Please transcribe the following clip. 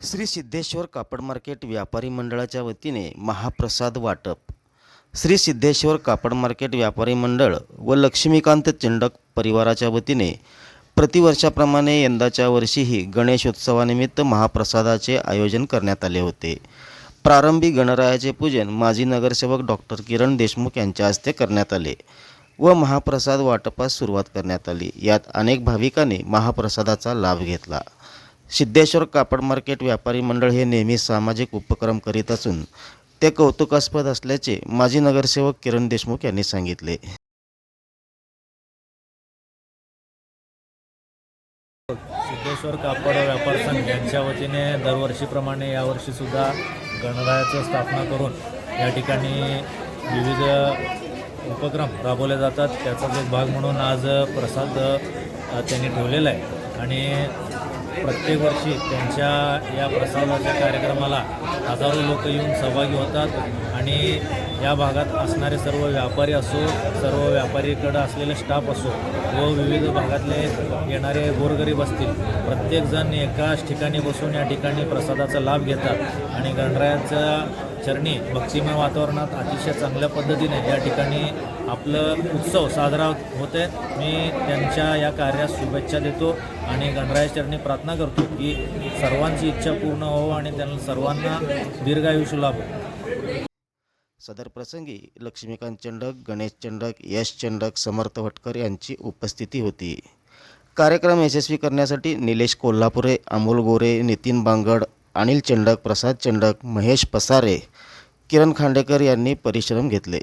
श्री सिद्धेश्वर कापड मार्केट व्यापारी मंडळाच्या वतीने महाप्रसाद वाटप. श्री सिद्धेश्वर कापड मार्केट व्यापारी मंडळ व लक्ष्मीकांत चिंडक परिवाराच्या वतीने प्रतिवर्षाप्रमाणे यंदाच्या वर्षीही गणेशोत्सवानिमित्त महाप्रसादाचे आयोजन करण्यात आले होते. प्रारंभी गणरायाचे पूजन माजी नगरसेवक डॉक्टर किरण देशमुख यांच्या हस्ते करण्यात आले व महाप्रसाद वाटपास सुरुवात करण्यात आली. यात अनेक भाविकांनी महाप्रसादाचा लाभ घेतला. सिद्धेश्वर कापड मार्केट व्यापारी मंडळ हे नेहमी सामाजिक उपक्रम करीत असून ते कौतुकास्पद असल्याचे माजी नगरसेवक किरण देशमुख यांनी सांगितले. सिद्धेश्वर कापड व्यापार संघ यांच्या वतीने दरवर्षीप्रमाणे यावर्षीसुद्धा गणरायाचं स्थापना करून या ठिकाणी विविध उपक्रम राबवले जातात. त्याचाच एक भाग म्हणून आज प्रसाद त्यांनी ठेवलेला आहे. आणि प्रत्येक वर्षी त्यांच्या या प्रसादाच्या कार्यक्रमाला हजारो लोक येऊन सहभागी होतात. आणि या भागात असणारे सर्व व्यापारी असो सर्व व्यापारीकडं असलेले स्टाफ असो व विविध भागातले येणारे गोरगरीब असतील प्रत्येकजण एकाच ठिकाणी बसून या ठिकाणी प्रसादाचा लाभ घेतात. आणि गणरायाचा चरणी भक्तिमय वातावरणात अतिशय चांगल्या पद्धतीने या ठिकाणी आपलं उत्सव साजरा होते मी त्यांच्या या कार्यास शुभेच्छा देतो आणि गणराया चरणी प्रार्थना करतो की सर्वांची इच्छा पूर्ण हो आणि त्यांना सर्वांना दीर्घायुष्य लाभो. सदर प्रसंगी लक्ष्मीकांत चंडक गणेश चंडक यश चंडक समर्थ भटकर यांची उपस्थिती होती. कार्यक्रम यशस्वी करण्यासाठी निलेश कोल्हापुरे अमोल गोरे नितीन बांगड अनिल चंडक प्रसाद चंडक महेश पसारे किरण खांडेकर यांनी परिश्रम घेतले.